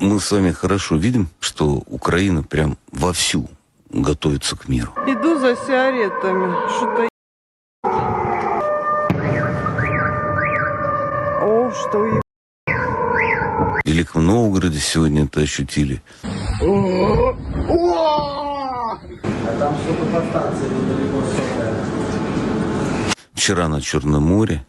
Мы с вами хорошо видим, что Украина прям вовсю готовится к миру. Иду за сигаретами. Что-то... О, что е- В Великом Новгороде сегодня это ощутили. Вчера на Черном море.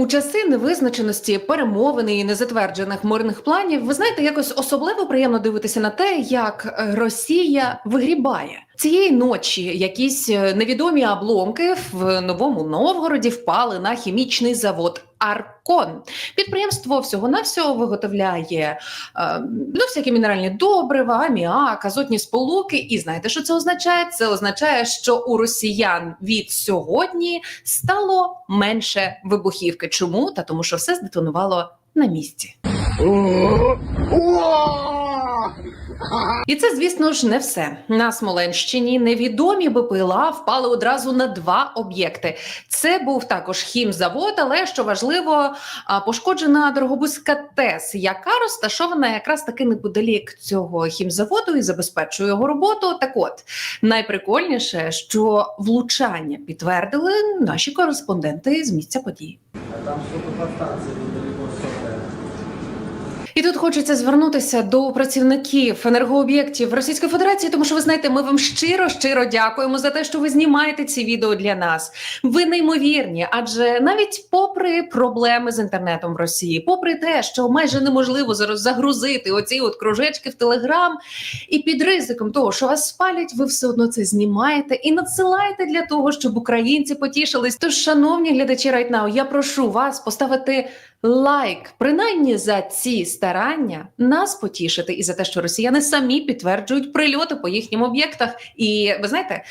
У часи невизначеності перемовини і незатверджених мирних планів, ви знаєте, якось особливо приємно дивитися на те, як Росія вигрібає цієї ночі. Якісь е, невідомі обломки в новому Новгороді впали на хімічний завод. Аркон підприємство всього навсього виготовляє е, ну, всякі мінеральні добрива, аміак, азотні сполуки. І знаєте, що це означає? Це означає, що у росіян від сьогодні стало менше вибухівки. Чому? Та тому, що все здетонувало на місці. І це, звісно ж, не все. На Смоленщині невідомі БПЛА впали одразу на два об'єкти. Це був також хімзавод, але що важливо, пошкоджена Дорогобузька ТЕС, яка розташована якраз таки неподалік цього хімзаводу і забезпечує його роботу. Так от найприкольніше, що влучання підтвердили наші кореспонденти з місця події. І тут хочеться звернутися до працівників енергооб'єктів Російської Федерації, тому що ви знаєте, ми вам щиро щиро дякуємо за те, що ви знімаєте ці відео для нас. Ви неймовірні, адже навіть попри проблеми з інтернетом в Росії, попри те, що майже неможливо зараз загрузити оці от кружечки в Телеграм, і під ризиком того, що вас спалять, ви все одно це знімаєте і надсилаєте для того, щоб українці потішились. Тож, шановні глядачі, Now, я прошу вас поставити лайк, принаймні за ці старання нас потішити і за те, що росіяни самі підтверджують прильоти по їхнім об'єктах. І ви знаєте,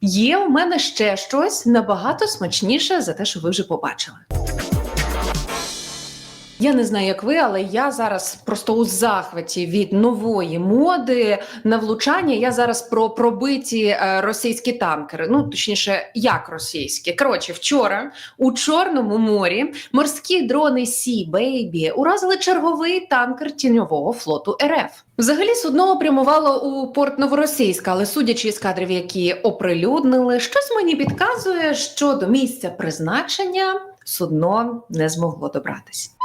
є у мене ще щось набагато смачніше за те, що ви вже побачили. Я не знаю, як ви, але я зараз просто у захваті від нової моди на влучання. Я зараз про пробиті е, російські танкери. Ну точніше, як російські. Коротше, вчора у Чорному морі морські дрони Sea Baby уразили черговий танкер тіньового флоту РФ. Взагалі судно прямувало у порт Новоросійська, але судячи із кадрів, які оприлюднили, щось мені підказує, що до місця призначення судно не змогло добратися.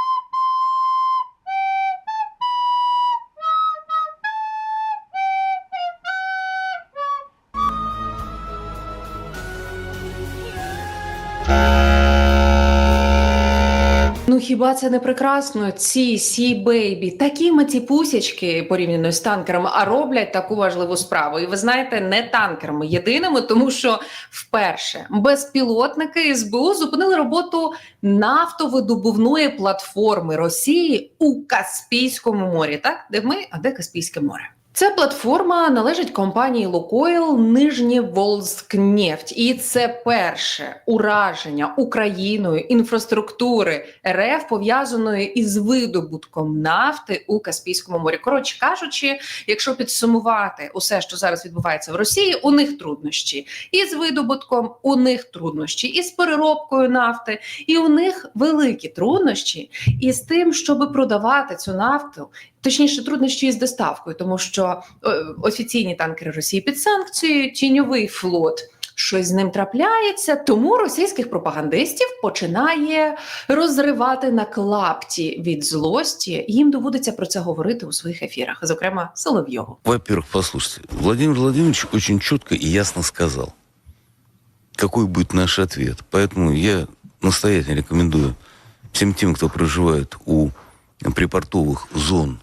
Хіба це не прекрасно? Ці сі бейбі, такі матіпусячки порівняно з танкерами, а роблять таку важливу справу. І ви знаєте, не танкерами єдиними, тому що вперше безпілотники СБУ зупинили роботу нафтовидобувної платформи Росії у Каспійському морі. Так, де ми, а де Каспійське море? Ця платформа належить компанії Лукойл Нижнєволзькнефть. І це перше ураження Україною інфраструктури РФ пов'язаної із видобутком нафти у Каспійському морі. Коротше кажучи, якщо підсумувати усе, що зараз відбувається в Росії, у них труднощі і з видобутком, у них труднощі і з переробкою нафти, і у них великі труднощі із тим, щоб продавати цю нафту точніше труднощі із доставкою, тому що е, офіційні танкери Росії під санкцією, тіньовий флот. Щось з ним трапляється, тому російських пропагандистів починає розривати на клапті від злості. Їм доводиться про це говорити у своїх ефірах, зокрема Соловйову. Во-первых, послушайте, Владимир Владимирович очень четко и ясно сказал, какой будет наш ответ. Поэтому я настоятельно рекомендую всем тем, кто проживает у припортовых зон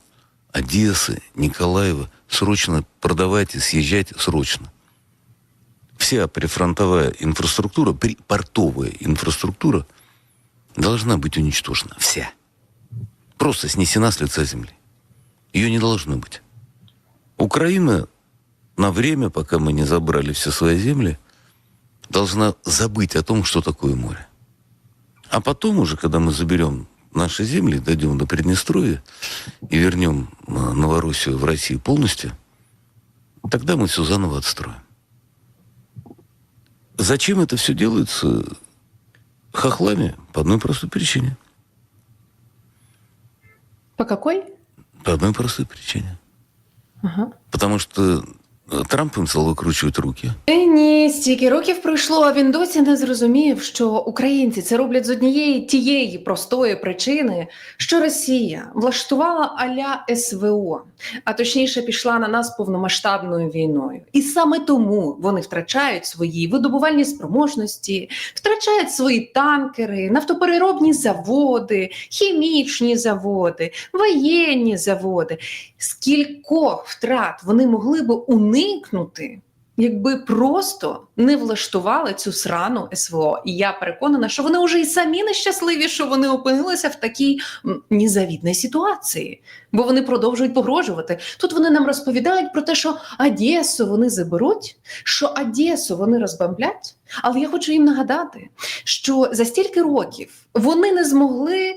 Одессы, Николаева, срочно продавайте, съезжайте срочно. Вся прифронтовая инфраструктура, припортовая инфраструктура должна быть уничтожена. Вся. Просто снесена с лица земли. Ее не должно быть. Украина на время, пока мы не забрали все свои земли, должна забыть о том, что такое море. А потом уже, когда мы заберем наши земли, дойдем до Приднестровья и вернем э, Новороссию в Россию полностью, тогда мы все заново отстроим. Зачем это все делается хохлами? По одной простой причине. По какой? По одной простой причине. Ага. Потому что Трамп им стал руки. Е, Ні, стільки років пройшло, а він досі не зрозумів, що українці це роблять з однієї тієї простої причини, що Росія влаштувала аля СВО, а точніше пішла на нас повномасштабною війною. І саме тому вони втрачають свої видобувальні спроможності, втрачають свої танкери, нафтопереробні заводи, хімічні заводи, воєнні заводи. Скількох втрат вони могли би уникнути, якби просто не влаштували цю срану СВО. І я переконана, що вони вже і самі нещасливі, що вони опинилися в такій незавідній ситуації, бо вони продовжують погрожувати. Тут вони нам розповідають про те, що Одесу вони заберуть, що Одесу вони розбомблять. Але я хочу їм нагадати, що за стільки років вони не змогли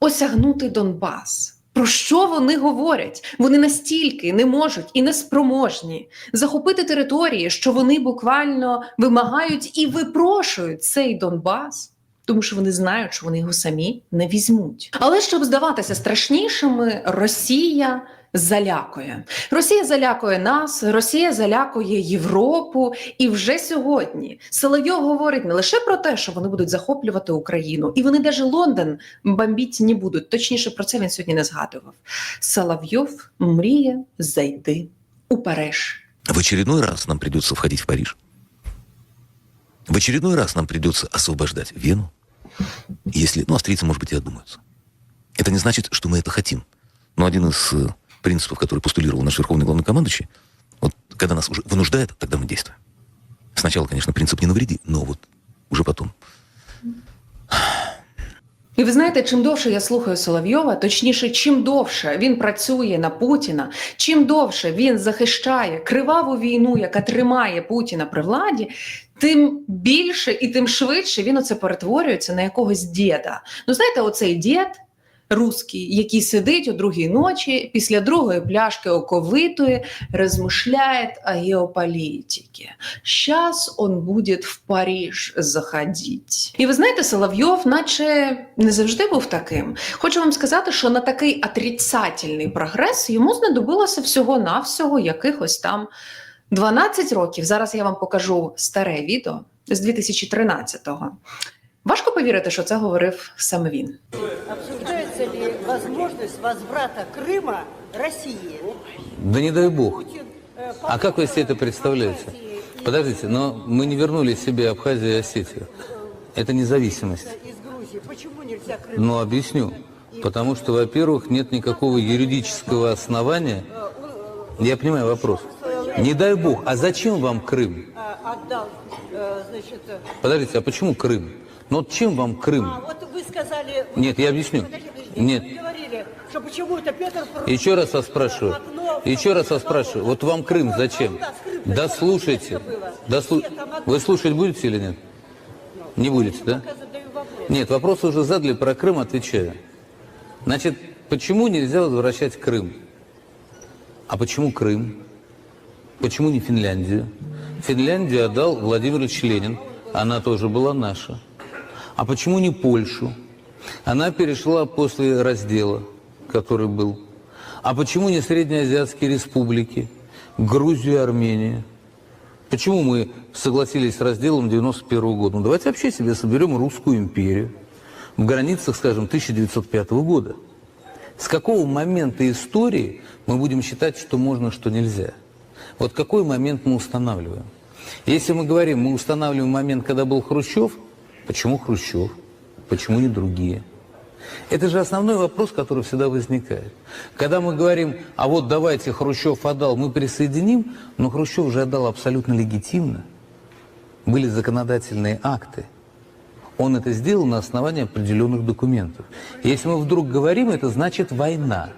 осягнути Донбас. Про що вони говорять? Вони настільки не можуть і не спроможні захопити території, що вони буквально вимагають і випрошують цей Донбас. Тому що вони знають, що вони його самі не візьмуть. Але щоб здаватися страшнішими, Росія залякує. Росія залякує нас, Росія залякує Європу. І вже сьогодні Соловйов говорить не лише про те, що вони будуть захоплювати Україну, і вони навіть Лондон бомбіть не будуть. Точніше, про це він сьогодні не згадував. Соловйов мріє зайти у Париж. В очередной раз нам придется входить в Париж. В очередной раз нам придется освобождать Вену. Если, ну, австрийцы, может быть, и одумаются. Это не значит, что мы это хотим. Но один из э, принципов, который постулировал наш верховный главнокомандующий, вот когда нас уже вынуждает, тогда мы действуем. Сначала, конечно, принцип не навреди, но вот уже потом. І ви знаєте, чим довше я слухаю Соловйова, точніше, чим довше він працює на Путіна, чим довше він захищає криваву війну, яка тримає Путіна при владі, тим більше і тим швидше він оце перетворюється на якогось діда. Ну знаєте, оцей дід. Русський, який сидить о другій ночі після другої пляшки оковитої, розмишляє о геополітиці. Щас он буде в Париж заходить. І ви знаєте, Соловйов, наче не завжди був таким. Хочу вам сказати, що на такий отрицательний прогрес йому знадобилося всього-навсього якихось там 12 років. Зараз я вам покажу старе відео з 2013-го. Важко повірити, що це говорив саме він. Обсуждается ли возможность возврата Крыма России? Да не дай бог. Путин, э, А как вы себе это представляете? Абхазии Подождите, но мы не вернули себе Абхазию и Осетию. Это независимость. из Грузии. Почему нельзя Крым? Но объясню. Потому что, во-первых, нет никакого юридического основания. Я понимаю вопрос. Не дай бог, а зачем вам Крым? А, отдал, э, значит, э, Подождите, а почему Крым? Ну вот чем вам Крым? а вот вы сказали... Нет, я объясню. Нет. Вы говорили, что почему это Петр... Еще раз вас спрашиваю. окно Еще раз вас спрашиваю. Вот вам Крым зачем? Да слушайте. Да слу-. Вы слушать будете или нет? Не будете, да? Нет, вопрос уже задали про Крым, отвечаю. Значит, почему нельзя возвращать Крым? А почему Крым? Почему не Финляндию? Финляндию отдал Владимир Ильич Ленин. Она тоже была наша. А почему не Польшу? Она перешла после раздела, который был. А почему не Среднеазиатские республики? Грузию и Армению? Почему мы согласились с разделом 91 года? Ну, давайте вообще себе соберем русскую империю в границах, скажем, 1905 года. С какого момента истории мы будем считать, что можно, что нельзя? Вот какой момент мы устанавливаем? Если мы говорим, мы устанавливаем момент, когда был Хрущев, почему Хрущев? Почему не другие? Это же основной вопрос, который всегда возникает. Когда мы говорим, а вот давайте Хрущев отдал, мы присоединим, но Хрущев же отдал абсолютно легитимно. Были законодательные акты. Он это сделал на основании определенных документов. Если мы вдруг говорим, это значит война.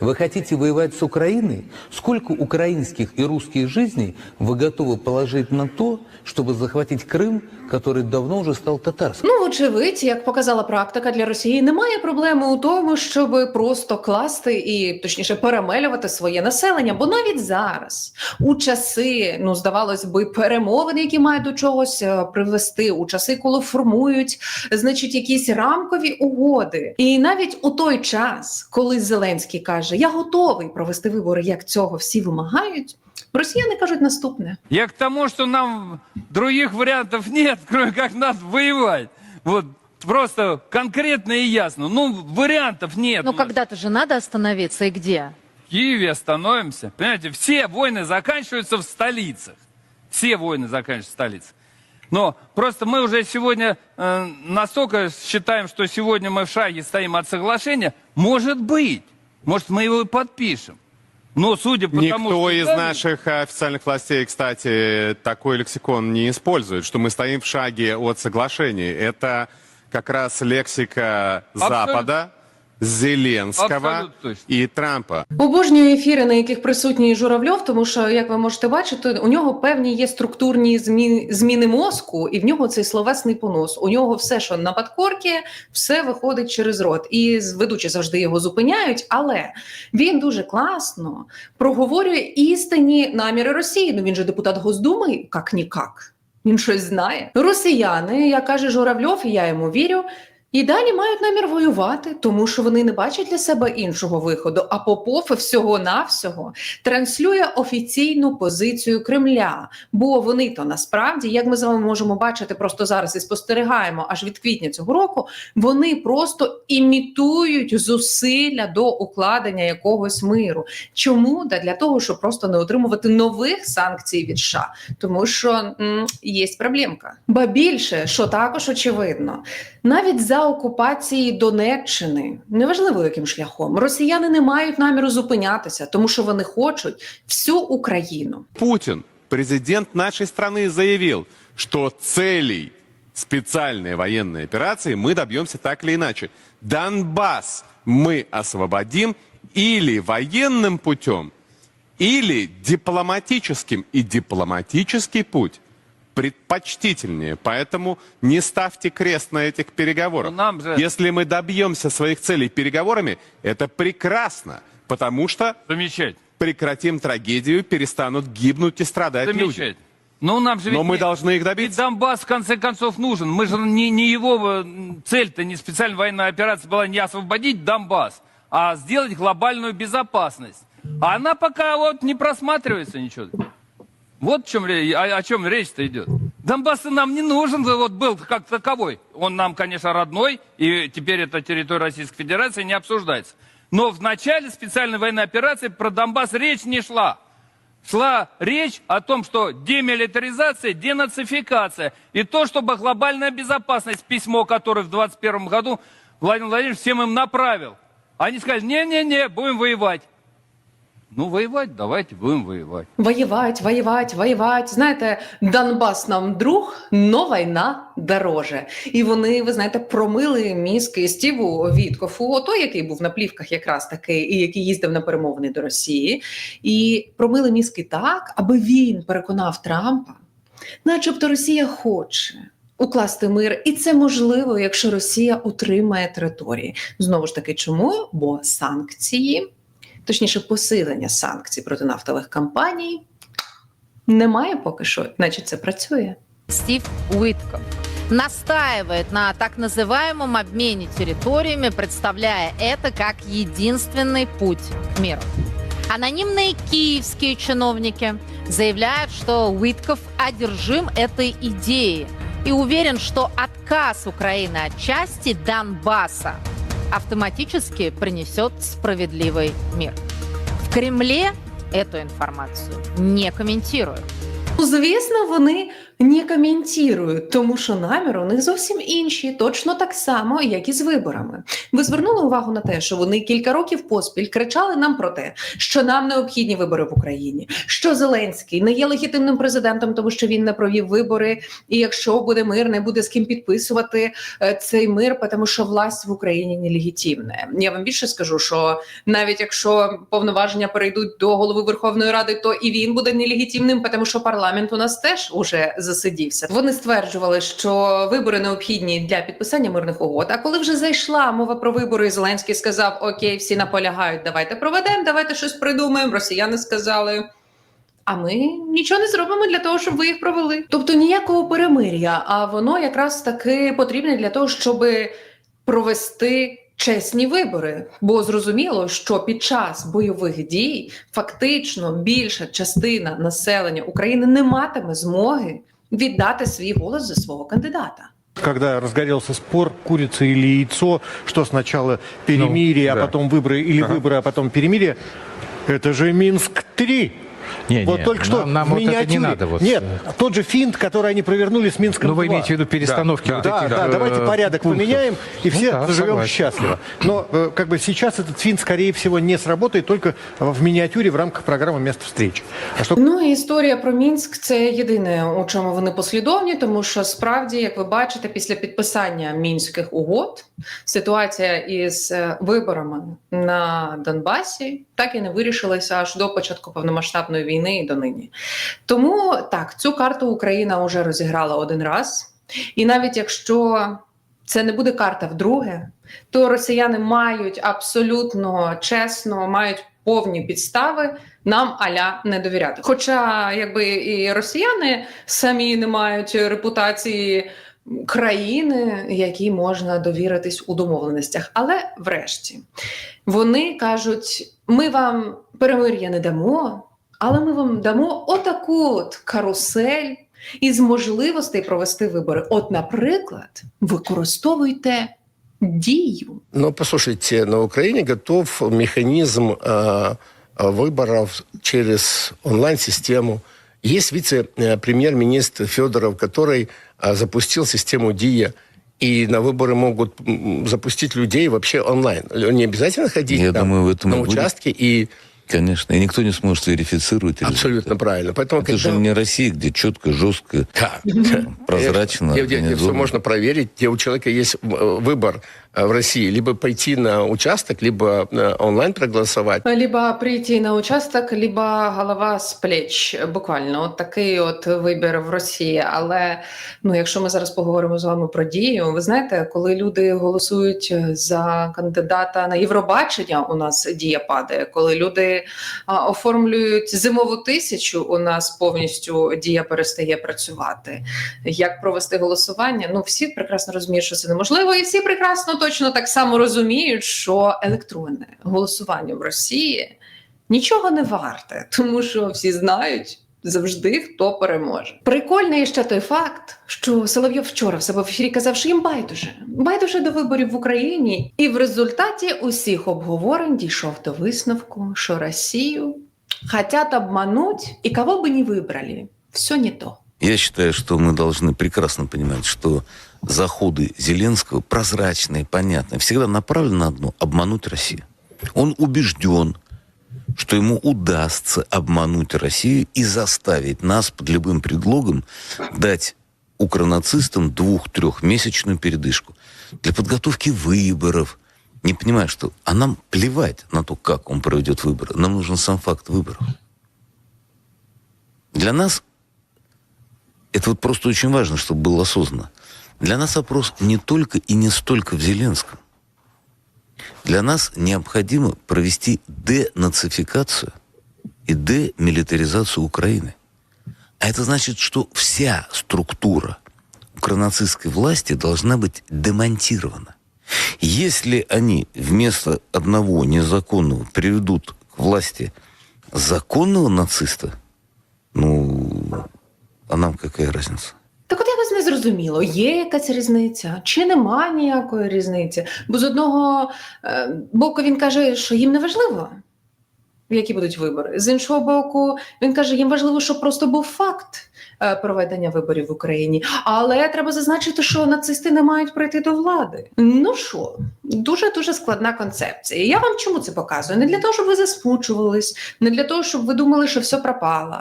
Вы хотите воевать с Украиной? Сколько украинских и русских жизней вы готовы положить на то, чтобы захватить Крым, который давно уже стал татарским? Ну, вочевидь, як показала практика для Росії, немає проблеми у тому, щоб просто класти і точніше перемелювати своє населення. Бо навіть зараз, у часи, ну здавалось би, перемовин, які мають до чогось е, привести, у часи, коли формують, значить, якісь рамкові угоди, і навіть у той час, коли Зеленський каже, Я готовий провести вибори, як цього всі вимагають. Росіяни кажуть наступне: Я к тому, что нам других вариантов нет, кроме как надо воевать. Вот просто конкретно и ясно. Ну, вариантов нет. Но нас. когда-то же надо остановиться и где? В Киеве остановимся. Понимаете, все войны заканчиваются в столицах. Все войны заканчиваются в столицах. Но просто мы уже сегодня э, настолько считаем, что сегодня мы в шаге стоим от соглашения. Может быть. Может, мы его и подпишем. Но судя по тому, Никто что... из Да, наших официальных властей, кстати, такой лексикон не использует, что мы стоим в шаге от соглашений. Это как раз лексика Абсолютно. Запада, Точно. и Трампа. Обожнюю ефіри, на яких присутній Журавльов, тому що, як ви можете бачити, у нього певні є структурні зміни, зміни мозку, і в нього цей словесний понос. У нього все, що на подкорки, все виходить через рот. І з- ведучі завжди його зупиняють, але він дуже класно проговорює істинні наміри Росії. Ну він же депутат Госдуми, як нікак. Він щось знає. Росіяни, як каже Журавльов, і я йому вірю. І далі мають намір воювати, тому що вони не бачать для себе іншого виходу. А Попов всього навсього транслює офіційну позицію Кремля. Бо вони то насправді, як ми з вами можемо бачити, просто зараз і спостерігаємо аж від квітня цього року. Вони просто імітують зусилля до укладення якогось миру. Чому? Да для того, щоб просто не отримувати нових санкцій від США, тому що м, є проблемка. Ба більше, що також очевидно, навіть за окупації Донеччини, неважливо яким шляхом, росіяни не мають наміру зупинятися, тому що вони хочуть всю Україну. Путин, президент нашей страны, заявил, что целей специальной военной операции мы добьемся так или иначе. Донбасс мы освободим или военным путем, или дипломатическим. И дипломатический путь Предпочтительнее. Поэтому не ставьте крест на этих переговорах. Ну, нам же- Если мы добьемся своих целей переговорами, это прекрасно, потому что Замечательно. прекратим трагедию, перестанут гибнуть и страдать люди. Замечательно. Ну, нам же Но ведь мы не- должны их Ведь добиться. Донбасс, в конце концов, нужен. Мы же не, не его э, цель-то, не специальная военная операция была не освободить Донбасс, а сделать глобальную безопасность. А она пока вот не просматривается ничего. Вот в чем, ре- о, о чем речь-то идет. Донбасс нам не нужен, вот был как таковой. Он нам, конечно, родной, и теперь это территория Российской Федерации не обсуждается. Но в начале специальной военной операции про Донбасс речь не шла шла речь о том, что демилитаризация, денацификация и то, чтобы глобальная безопасность, письмо, которое в 2021 году Владимир Владимирович всем им направил. Они сказали, не-не-не, будем воевать. Ну, воевать, давайте будем воевать. Воювати, воювати, воювати. Знаєте, Донбас нам друг, но війна дороже. І вони, ви знаєте, промили мізки Стіву Віткофу, ото який був на плівках якраз таки, і який їздив на перемовини до Росії, і промили мізки так, аби він переконав Трампа, начебто Росія хоче. Укласти мир, і це можливо, якщо Росія утримає території. Знову ж таки, чому? Бо санкції точніше, посилення санкцій проти нафтових компаній немає поки що, значить це працює. Стив Уитков настаивает на так называемом обмене территориями, представляя это как единственный путь к миру. Анонимные киевские чиновники заявляют, что Уитков одержим этой идеей и уверен, что отказ Украины от части Донбасса автоматически принесет справедливый мир. В Кремле эту информацию не комментируют. Звісно, вони не коментую, тому що наміри у них зовсім інші, точно так само, як і з виборами. Ви звернули увагу на те, що вони кілька років поспіль кричали нам про те, що нам необхідні вибори в Україні, що Зеленський не є легітимним президентом, тому що він не провів вибори. І якщо буде мир, не буде з ким підписувати е, цей мир, тому що власть в Україні нелегітимна. Я вам більше скажу, що навіть якщо повноваження перейдуть до голови Верховної Ради, то і він буде нелегітимним, тому що парламент у нас теж уже засидівся. Вони стверджували, що вибори необхідні для підписання мирних угод. А коли вже зайшла мова про вибори, Зеленський сказав: Окей, всі наполягають, давайте проведемо, давайте щось придумаємо. Росіяни сказали. А ми нічого не зробимо для того, щоб ви їх провели. Тобто ніякого перемир'я, а воно якраз таки потрібне для того, щоб провести чесні вибори. Бо зрозуміло, що під час бойових дій фактично більша частина населення України не матиме змоги віддати свій голос за свого кандидата. Когда разгорелся спор, курица или яйцо, что сначала перемирие, Ну, да. а потом выборы, или Ага. выборы, а потом перемирие, это же Минск-3. Не, вот не, только что нам- нам в вот это не миниатюре. надо вот. Нет, тот же финт, который они провернули с Минском Ну, вы 2. имеете в виду перестановки Да, вот да, этих, да, э, давайте порядок пунктов. поменяем, и Ну все да, заживем согласен. счастливо. Но э, как бы сейчас этот финт, скорее всего, не сработает только в миниатюре в рамках программы «Место встречи». А что Ну і історія про Мінськ це єдине, у чому вони послідовні, тому що справді, як ви бачите, після підписання мінських угод ситуація із е, виборами на Донбасі так і не вирішилася аж до початку повномасштабної війни і до нині. Тому так, цю карту Україна вже розіграла один раз, і навіть якщо це не буде карта вдруге, то росіяни мають абсолютно чесно, мають повні підстави нам аля не довіряти. Хоча, якби і росіяни самі не мають репутації країни, якій можна довіритись у домовленостях. Але врешті вони кажуть: ми вам перемир'я не дамо, але ми вам дамо отаку от карусель із можливостей провести вибори. От, наприклад, використовуйте дію. Но послушайте, на Украине готов механизм э, выборов через онлайн-систему. Есть вице-премьер-министр Федоров, который э, запустил систему ДИА. И на выборы могут запустить людей вообще онлайн. Не обязательно ходить Я там думаю, в этом на и будет. участке. И Конечно. И никто не сможет верифицировать абсолютно правильно. Поэтому, Это же не Россия, где четко, жестко, Да. прозрачно, Где, где- где все можно проверить, где у человека есть э, выбор в России. Либо пойти на участок, либо э, онлайн проголосовать. Либо прийти на участок, либо голова з плеч. Буквально от такий от вибір в Росії. Але ну, якщо ми зараз поговоримо з вами про дію, ви знаєте, коли люди голосують за кандидата на Євробачення, у нас дія падає. Коли люди оформлюють зимову тисячу, у нас повністю дія перестає працювати. Як провести голосування? Ну всі прекрасно розуміють, що це неможливо, і всі прекрасно точно так само розуміють, що електронне голосування в Росії нічого не варте, тому що всі знають. Завжди хто переможе. Прикольний ще той факт, що Соловйов вчора в себе в ефірі казав, що їм байдуже. Байдуже до виборів в Україні. І в результаті усіх обговорень дійшов до висновку, що Росію хотят обмануть, і кого би не вибрали, все не то. Я считаю, что мы должны прекрасно понимать, что заходы Зеленского прозрачные, понятные, всегда направлены на одно – обмануть Россию. Он убежден, что ему удастся обмануть Россию и заставить нас под любым предлогом дать укронацистам двух-трехмесячную передышку для подготовки выборов. Не понимая, что... А нам плевать на то, как он проведет выборы. Нам нужен сам факт выборов. Для нас это вот просто очень важно, чтобы было осознанно. Для нас вопрос не только и не столько в Зеленском. Для нас необходимо провести денацификацию и демилитаризацию Украины. А это значит, что вся структура укронацистской власти должна быть демонтирована. Если они вместо одного незаконного приведут к власти законного нациста, ну, а нам какая разница? Зрозуміло, є якась різниця, чи нема ніякої різниці. Бо з одного е, боку він каже, що їм не важливо, які будуть вибори. З іншого боку, він каже, їм важливо, щоб просто був факт. е, проведення виборів в Україні. Але треба зазначити, що нацисти не мають прийти до влади. Ну що, дуже дуже складна концепція. Я вам чому це показую? Не для того, щоб ви засмучувались, не для того, щоб ви думали, що все пропало,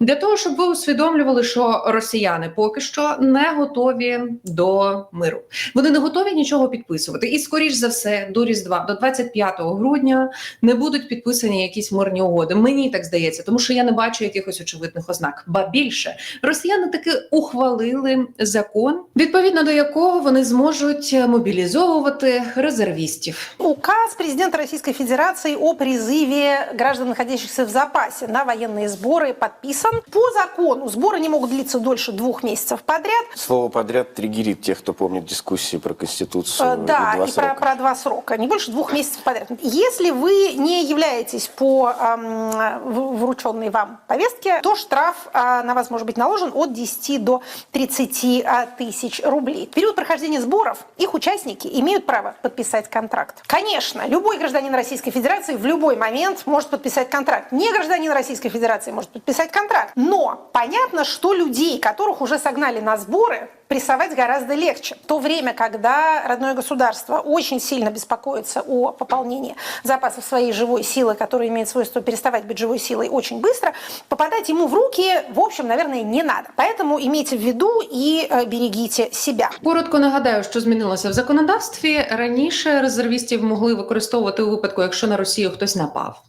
для того, щоб ви усвідомлювали, що росіяни поки що не готові до миру. Вони не готові нічого підписувати. І, скоріш за все, до Різдва, до 25 грудня, не будуть підписані якісь мирні угоди. Мені так здається, тому що я не бачу якихось очевидних ознак. Ба більше росіяни таки ухвалили закон, відповідно до якого вони зможуть мобілізовувати резервістів. Указ президента Российской Федерации о призыве граждан, находящихся в запасе на военные сборы, подписан. По закону сборы не могут длиться дольше двух месяцев подряд. Слово подряд триггерит тех, кто помнит дискуссии про Конституцию Э, и Да, два и про, срока. про два срока, не больше двух месяцев подряд. Если вы не являетесь по эм, в- врученной вам повестке, то штраф э, на вас может быть наложен от 10 до 30 э, тысяч рублей. В период прохождения сборов их участники имеют право подписать контракт. Конечно, любой гражданин Российской Федерации в любой момент может подписать контракт. Не гражданин Российской Федерации может подписать контракт. Но понятно, что людей, которых уже согнали на сборы, прессовать гораздо легче. В то время, когда родное государство очень сильно беспокоится о пополнении запасов своей живой силы, которая имеет свойство переставать быть живой силой очень быстро, попадать ему в руки, в общем, наверное, не надо. Поэтому имейте в виду и э, берегите себя. Коротко нагадаю, що змінилося в законодавстві. Раніше резервістів могли використовувати у випадку, якщо на Росію хтось напав.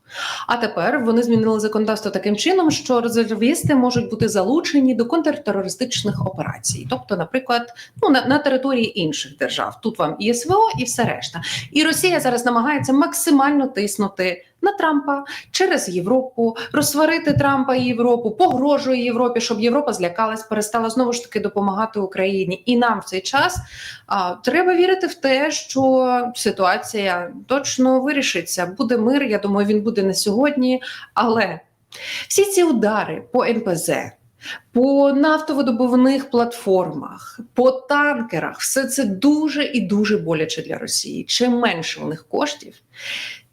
А тепер вони змінили законодавство таким чином, що резервісти можуть бути залучені до контртерористичних операцій, тобто, наприклад, ну на, на території інших держав. Тут вам і СВО, і все решта. І Росія зараз намагається максимально тиснути на Трампа через Європу, розсварити Трампа і Європу, погрожує Європі, щоб Європа злякалась, перестала знову ж таки допомагати Україні. І нам в цей час а, треба вірити в те, що ситуація точно вирішиться. Буде мир. Я думаю, він буде не сьогодні. Але всі ці удари по НПЗ. По нафтовидобувних платформах, по танкерах, все це дуже і дуже боляче для Росії. Чим менше у них коштів,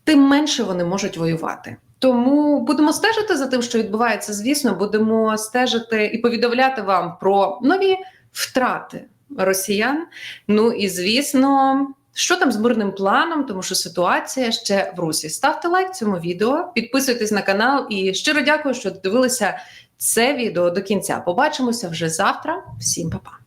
тим менше вони можуть воювати. Тому будемо стежити за тим, що відбувається. Звісно, будемо стежити і повідомляти вам про нові втрати росіян. Ну і звісно, що там з мирним планом, тому що ситуація ще в Русі. Ставте лайк цьому відео, підписуйтесь на канал і щиро дякую, що дивилися це відео до кінця. Побачимося вже завтра. Всім па-па.